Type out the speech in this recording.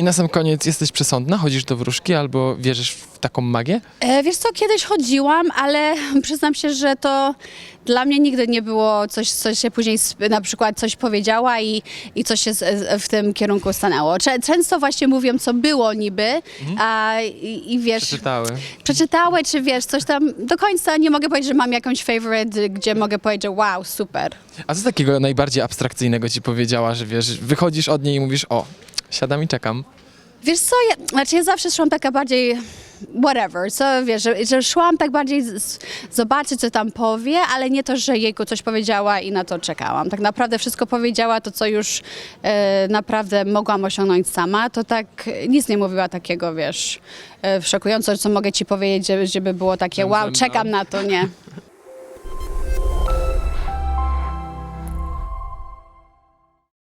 I na sam koniec jesteś przesądna? Chodzisz do wróżki albo wierzysz w taką magię? E, wiesz co, kiedyś chodziłam, ale przyznam się, że to dla mnie nigdy nie było coś, co się później sp- na przykład coś powiedziała i, i coś się z, w tym kierunku stanęło. Cze- Często właśnie mówią, co było niby a, i, i wiesz, Przeczytały. przeczytały, czy wiesz, coś tam, do końca nie mogę powiedzieć, że mam jakąś favorite, gdzie mogę powiedzieć, że wow, super. A co takiego najbardziej abstrakcyjnego ci powiedziała, że wiesz, wychodzisz od niej i mówisz, o, siadam i czekam. Wiesz co, ja, znaczy ja zawsze szłam taka bardziej whatever, co wiesz, że, że szłam tak bardziej z, z- zobaczyć, co tam powie, ale nie to, że jejku coś powiedziała i na to czekałam. Tak naprawdę wszystko powiedziała, to co już e, naprawdę mogłam osiągnąć sama, to tak e, nic nie mówiła takiego, wiesz, e, szokująco, co mogę ci powiedzieć, żeby, żeby było takie wow, czekam na to, nie.